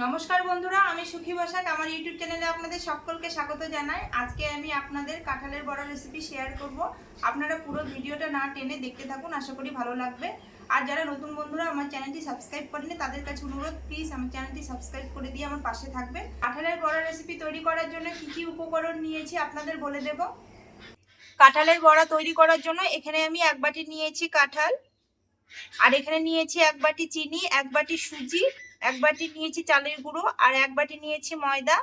নমস্কার বন্ধুরা, আমি সুখী বসাক। আমার ইউটিউব চ্যানেলে আপনাদের সকলকে স্বাগত জানাই। আজকে আমি আপনাদের কাঁঠালের বড়া রেসিপি শেয়ার করব। আপনারা পুরো ভিডিওটা না টেনে দেখতে থাকুন, আশা করি ভালো লাগবে। আর যারা নতুন বন্ধুরা আমার চ্যানেলটি সাবস্ক্রাইব করেনি তাদের কাছে অনুরোধ প্লিজ আমার চ্যানেলটি সাবস্ক্রাইব করে দিয়ে আমার পাশে থাকবে কাঁঠালের বড়া রেসিপি তৈরি করার জন্য কি কি উপকরণ নিয়েছি আপনাদের বলে দেব। কাঁঠালের বড়া তৈরি করার জন্য এখানে আমি এক বাটি নিয়েছি কাঁঠাল। আর এখানে নিয়েছি এক বাটি চিনি, এক বাটি সুজি এক বাটি নিয়েছি চালের গুঁড়ো আর এক বাটি নিয়েছি ময়দা।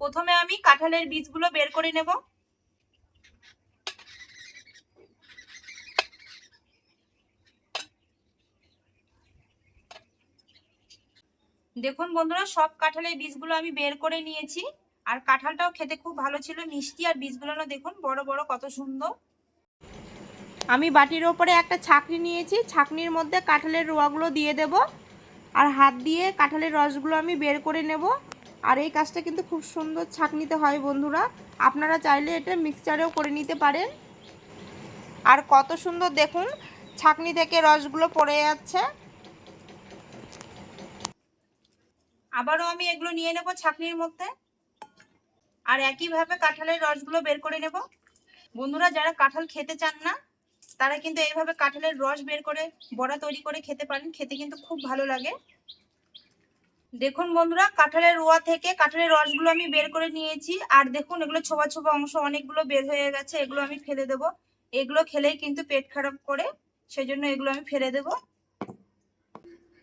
প্রথমে আমি কাঁঠালের বীজগুলো বের করে নেব। দেখুন বন্ধুরা, সব কাঁঠালের বীজগুলো আমি বের করে নিয়েছি। আর কাঁঠালটাও খেতে খুব ভালো ছিল, মিষ্টি আর বীজগুলো দেখুন বড় বড় কত সুন্দর। আমি বাটির ওপরে একটা ছাকনি নিয়েছি, ছাকনির মধ্যে কাঁঠালের রোয়াগুলো দিয়ে দেব। আর হাত দিয়ে কাঁঠালের রসগুলো আমি বের করে নেব। আর এই কাজটা কিন্তু খুব সুন্দর ছাকনিতে হয় বন্ধুরা। আপনারা চাইলে এটা মিক্সচারেও করে নিতে পারেন। আর কত সুন্দর দেখুন, ছাঁকনি থেকে রসগুলো পড়ে যাচ্ছে। আবারও আমি এগুলো নিয়ে নেব ছাঁকনির মধ্যে। আর একইভাবে কাঁঠালের রসগুলো বের করে নেব। বন্ধুরা, যারা কাঁঠাল খেতে চান না তারা কিন্তু এইভাবে কাঁঠালের রস বের করে বড়া তৈরি করে খেতে পারেন, খেতে কিন্তু খুব ভালো লাগে। দেখুন বন্ধুরা, কাঁঠালের রোয়া থেকে কাঁঠালের রসগুলো আমি বের করে নিয়েছি। আর দেখুন, এগুলো ছোবা ছোবা অংশ অনেকগুলো বের হয়ে গেছে, এগুলো আমি ফেলে দেব। এগুলো খেলেই কিন্তু পেট খারাপ করে, সেজন্য এগুলো আমি ফেলে দেব।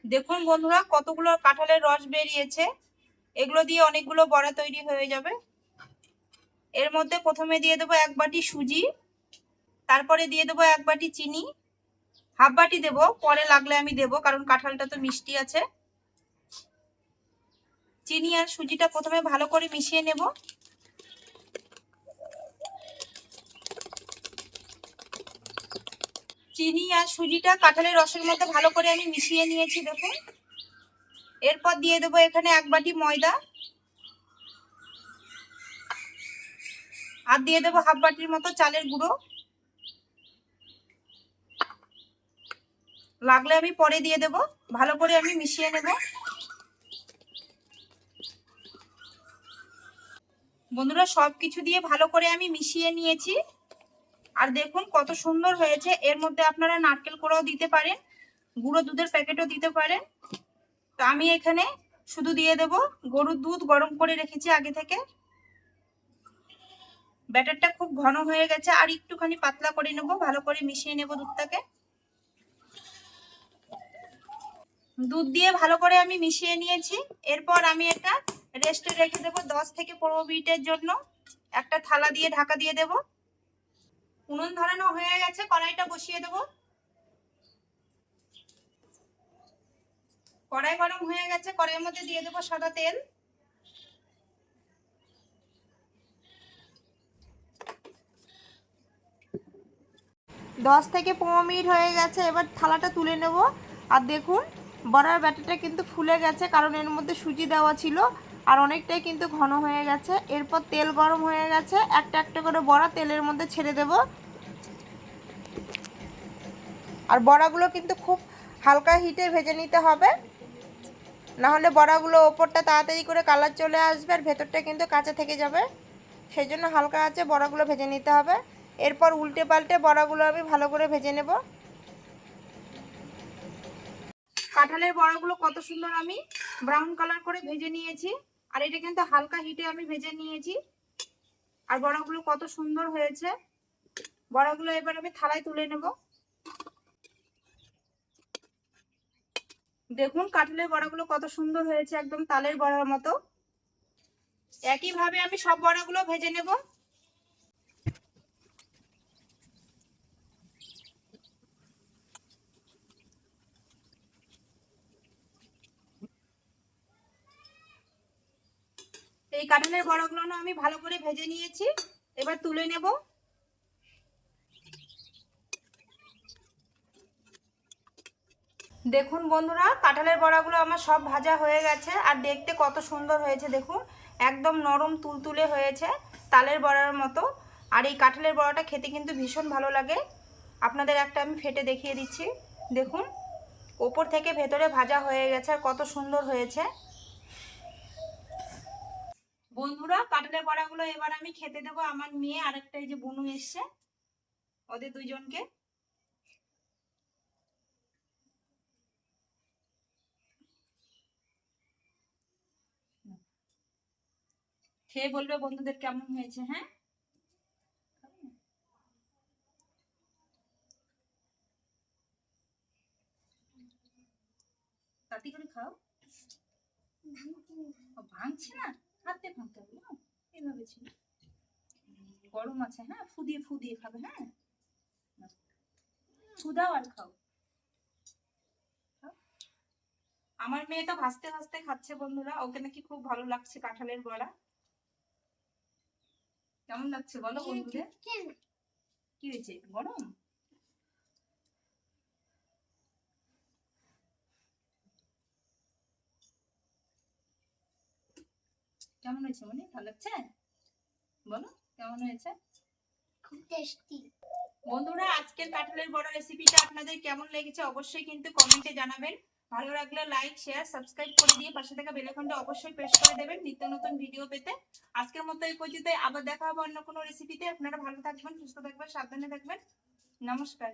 দেখুন বন্ধুরা, কতগুলো কাঁঠালের রস বেরিয়েছে। এগুলো দিয়ে অনেকগুলো বড়া তৈরি হয়ে যাবে। এর মধ্যে প্রথমে দিয়ে দেবো এক বাটি সুজি। তারপরে দিয়ে দেবো এক বাটি চিনি, হাফ বাটি দেবো, পরে লাগলে আমি দেবো, কারণ কাঁঠালটা তো মিষ্টি আছে। চিনি আর সুজিটা প্রথমে ভালো করে মিশিয়ে নেব। চিনি আর সুজিটা কাঁঠালের রসের মধ্যে ভালো করে আমি মিশিয়ে নিয়েছি, দেখুন। এরপর দিয়ে দেবো এখানে এক বাটি ময়দা। আর দিয়ে দেবো হাফ বাটির মতো চালের গুঁড়ো। লাগলে আমি পরে দিয়ে দেব। ভালো করে আমি মিশিয়ে নেব। বন্ধুরা সব কিছু দিয়ে ভালো করে আমি মিশিয়ে নিয়েছি। আর দেখুন কত সুন্দর হয়েছে। এর মধ্যে আপনারা নারকেল কোড়াও দিতে পারেন, গুঁড়ো দুধের প্যাকেটও দিতে পারেন। তো আমি এখানে শুধু দিয়ে দেব। গরুর দুধ গরম করে রেখেছি আগে থেকে। ব্যাটারটা খুব ঘন হয়ে গেছে। আর একটুখানি পাতলা করে নেব। ভালো করে মিশিয়ে নেব দুধটাকে। দুধ দিয়ে ভালো করে আমি মিশিয়ে নিয়েছি। এরপর আমি এটা রেস্টে রেখে দেবো দশ থেকে পনেরো মিনিটের জন্য। একটা থালা দিয়ে ঢাকা দিয়ে দেব। উনুন ধরানো হয়ে গেছে, কড়াইটা বসিয়ে দেব। কড়াই গরম হয়ে গেছে, কড়াইয়ের মধ্যে দিয়ে দেবো সাদা তেল। দশ থেকে পনেরো মিনিট হয়ে গেছে, এবার থালাটা তুলে নেব। আর দেখুন বড়ার ব্যাটারটা কিন্তু ফুলে গেছে, কারণ এর মধ্যে সুজি দেওয়া ছিল আর অনেকটাই কিন্তু ঘন হয়ে গেছে। এরপর তেল গরম হয়ে গেছে, একটা একটা করে বড়া তেলের মধ্যে ছেড়ে দেব। আর বড়াগুলো কিন্তু খুব হালকা হিটে ভেজে নিতে হবে। নাহলে বড়াগুলো ওপরটা তাড়াতাড়ি করে কালার চলে আসবে আর ভেতরটা কিন্তু কাঁচা থেকে যাবে। সেই জন্য হালকা আছে, বড়াগুলো ভেজে নিতে হবে। এরপর উল্টে পাল্টে বড়াগুলো আমি ভালো করে ভেজে নেব। কাঁঠালের বড়াগুলো কত সুন্দর আমি ব্রাউন কালার করে ভেজে নিয়েছি। আর এটা কিন্তু হালকা হিটে আমি ভেজে নিয়েছি। আর বড়াগুলো কত সুন্দর হয়েছে। বড়াগুলো এবার আমি থালায় তুলে নেব। দেখুন কাঁঠালের বড়াগুলো কত সুন্দর হয়েছে একদম তালের বড়ার মতো। একইভাবে আমি সব বড়াগুলো ভেজে নেব। এই কাঁঠালের বড়াগুলো আমি ভালো করে ভেজে নিয়েছি। এবার তুলে নেব। দেখুন বন্ধুরা, কাঁঠালের বড়াগুলো আমার সব ভাজা হয়ে গেছে আর দেখতে কত সুন্দর হয়েছে দেখুন। একদম নরম তুলতুলে হয়েছে তালের বড়ার মতো। আর এই কাঁঠালের বড়াটা খেতে কিন্তু ভীষণ ভালো লাগে। আপনাদের একটা আমি ফেটে দেখিয়ে দিচ্ছি। দেখুন, ওপর থেকে ভেতরে ভাজা হয়ে গেছে আর কত সুন্দর হয়েছে। কাটলের বড়াগুলো এবার আমি খেতে দেবো আমার মেয়ে আরেকটা এই যে বনু এসছে, ওদের দুইজনকে খেয়ে বলবে বন্ধুদের কেমন হয়েছে হ্যাঁ? তাতে করে খাও। ভাঙছে না, হাতে ভাঙতে হবে না। এভাবে ছিল। গরম আছে হ্যাঁ? ফুদিয়ে ফুদিয়ে খাবে হ্যাঁ? ফুদাও আর খাও। আমার মেয়ে তো ভাসতে ভাসতে খাচ্ছে বন্ধুরা। ওকে নাকি খুব ভালো লাগছে কাঁঠালের বড়া। কেমন লাগছে বলো বন্ধুদের? কি হয়েছে? গরম? কেমন হয়েছে মনি? ভালো লাগছে বলো কেমন হয়েছে? খুব টেস্টি বন্ধুরা আজকের কাঁঠালের বড় রেসিপিটা আপনাদের কেমন লেগেছে অবশ্যই কিন্তু কমেন্টে জানাবেন। ভালো লাগলে লাইক শেয়ার সাবস্ক্রাইব করে দিয়ে পাশে থাকা বেল আইকনটা অবশ্যই প্রেস করে দেবেন নিত্য নতুন ভিডিও পেতে। আজকের মতো এই পর্যন্ত আবার দেখা হবে অন্য কোনো রেসিপিতে আপনারা ভালো থাকবেন সুস্থ থাকবেন সাবধানে থাকবেন। নমস্কার।